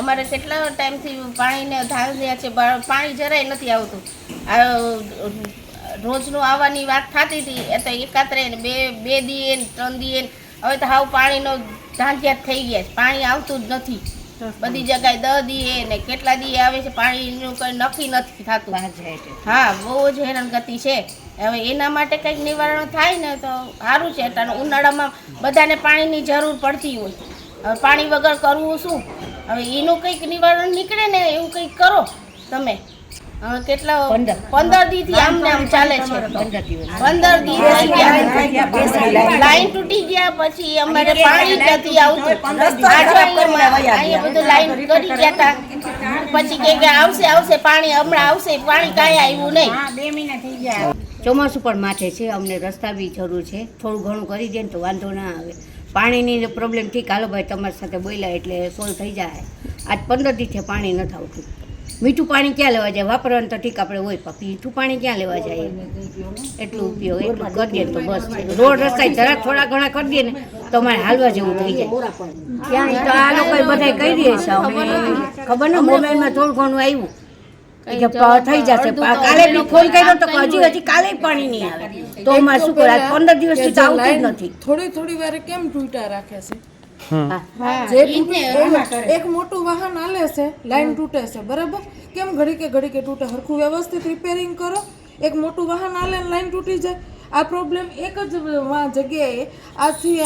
અમારે કેટલા ટાઈમથી પાણીને ધાર રહ્યા છે પાણી જરાય નથી આવતું. આ રોજનું આવવાની વાત થતી હતી એ તો એકાત્રે ને બે બે દીએ ત્રણ દીએ હવે તો હાવ પાણીનો ધાંધિયાત થઈ ગયા છે પાણી આવતું જ નથી. બધી જગ્યાએ દહ દીએ ને કેટલા દીએ આવે છે પાણીનું કંઈ નક્કી નથી થતું. હા બહુ જ હેરાનગતિ છે. હવે એના માટે કંઈક નિવારણ થાય ને તો સારું છે ઉનાળામાં બધાને પાણીની જરૂર પડતી હોય. હવે પાણી વગર કરવું શું? હવે એનું કંઈક નિવારણ નીકળે ને એવું કંઈક કરો તમે. હવે કેટલા પંદર. દી થી આમ આમ ચાલે છે. પંદર દી ગયા લાઈન તૂટી ગયા પછી અમારે પાણી નથી આવતું. અહીંયા અહીંયા બધું લાઈન કરી ગયા હતા. પછી કે કે આવશે આવશે પાણી હમણાં આવશે પાણી કાંઈ આવ્યું નહીં. ચોમાસું પણ માથે છે અમને રસ્તા બી જરૂર છે. થોડું ઘણું કરી દે ને તો વાંધો ના આવે. પાણીની પ્રોબ્લેમ ઠીક હાલો ભાઈ તમારી સાથે બોલ્યા એટલે સોલ્વ થઈ જાય. આજ પંદર દિવસે પાણી નથી આવતું. મીઠું પાણી ક્યાં લેવા જાય? વાપરવાનું તો ઠીક આપણે હોય પણ મીઠું પાણી ક્યાં લેવા જાય? એટલું ઉપયોગ એટલું કરી દે તો બસ. રોડ રસ્તા જરા થોડા ઘણા કરી દે ને તો અમારે હાલવા જેવું થઈ જાય. ત્યાં તો આ લોકો બધા કહી દે છે ખબર ને મોબાઈલમાં થોડું ઘણું આવ્યું. કે થઈ જશે. કાલે બી ફોન કર્યો તો હજી હજી કાલે પાણી નહીં આવે. તો માં શું કરે પંદર દિવસથી તો આવતું જ નથી. થોડી થોડી વારે કેમ તૂટા રાખે છે? હા. જે તૂટે- એક મોટું વાહન આલે છે લાઈન તૂટે છે. બરાબર? કેમ ઘડી કે ઘડી કે તૂટે? હરખું વ્યવસ્થિત રિપેરિંગ કરો. એક મોટું વાહન આલે ને લાઈન તૂટી જાય. આ પ્રોબ્લેમ એક જ જગ્યાએ આથી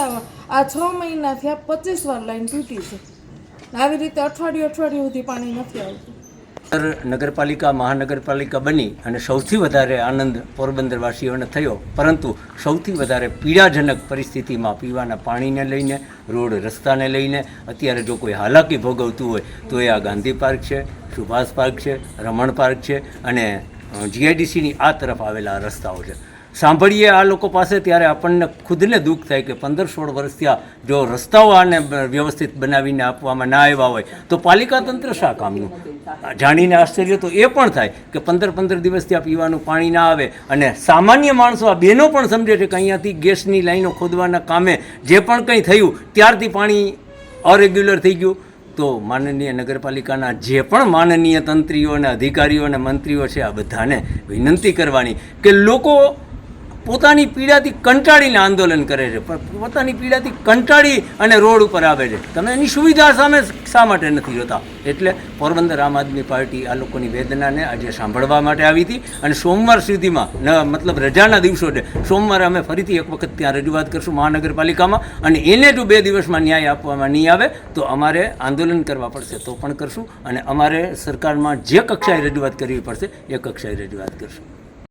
આ છ મહિનાથી આ પચીસ વાર લાઈન તૂટી છે. આવી રીતે અઠવાડિયું અઠવાડિયું સુધી પાણી નથી આવતું. નગરપાલિકા, મહાનગરપાલિકા બની અને સૌથી વધારે આનંદ પોરબંદરવાસીઓને થયો. પરંતુ સૌથી વધારે પીડાજનક પરિસ્થિતિમાં પીવાના પાણીને લઈને, રોડ રસ્તાને લઈને, અત્યારે જો કોઈ હાલાકી ભોગવતું હોય, તો એ આ ગાંધી પાર્ક છે, સુભાષ પાર્ક છે, રમણ પાર્ક છે અને જીઆઈડીસીની આ તરફ આવેલા રસ્તાઓ છે. સાંભળીએ આ લોકો પાસે ત્યારે આપણને ખુદને દુઃખ થાય કે પંદર સોળ વર્ષથી આ જો રસ્તાઓ આને વ્યવસ્થિત બનાવીને આપવામાં ના આવ્યા હોય, તો પાલિકા તંત્ર શા કામનું? જાણીને આશ્ચર્ય તો એ પણ થાય કે પંદર પંદર દિવસથી આ પીવાનું પાણી ના આવે અને સામાન્ય માણસો આ બહેનો પણ સમજે છે કે અહીંયાથી ગેસની લાઈનો ખોદવાના કામે જે પણ કંઈ થયું, ત્યારથી પાણી અરેગ્યુલર થઈ ગયું. તો માનનીય નગરપાલિકાના જે પણ માનનીય તંત્રીઓ અને અધિકારીઓ અને મંત્રીઓ છે, આ બધાને વિનંતી કરવાની કે લોકો પોતાની પીડાથી કંટાળીને આંદોલન કરે છે. પોતાની પીડાથી કંટાળી અને રોડ ઉપર આવે છે. તમે એની સુવિધા સામે શા માટે નથી જોતા? એટલે પોરબંદર આમ આદમી પાર્ટી આ લોકોની વેદનાને આજે સાંભળવા માટે આવી હતી. અને સોમવાર સુધીમાં મતલબ રજાના દિવસો છે, સોમવારે અમે ફરીથી એક વખત ત્યાં રજૂઆત કરશું મહાનગરપાલિકામાં. અને એને જો બે દિવસમાં ન્યાય આપવામાં નહીં આવે, તો અમારે આંદોલન કરવા પડશે, તો પણ કરશું. અને અમારે સરકારમાં જે કક્ષાએ રજૂઆત કરવી પડશે, એ કક્ષાએ રજૂઆત કરશું.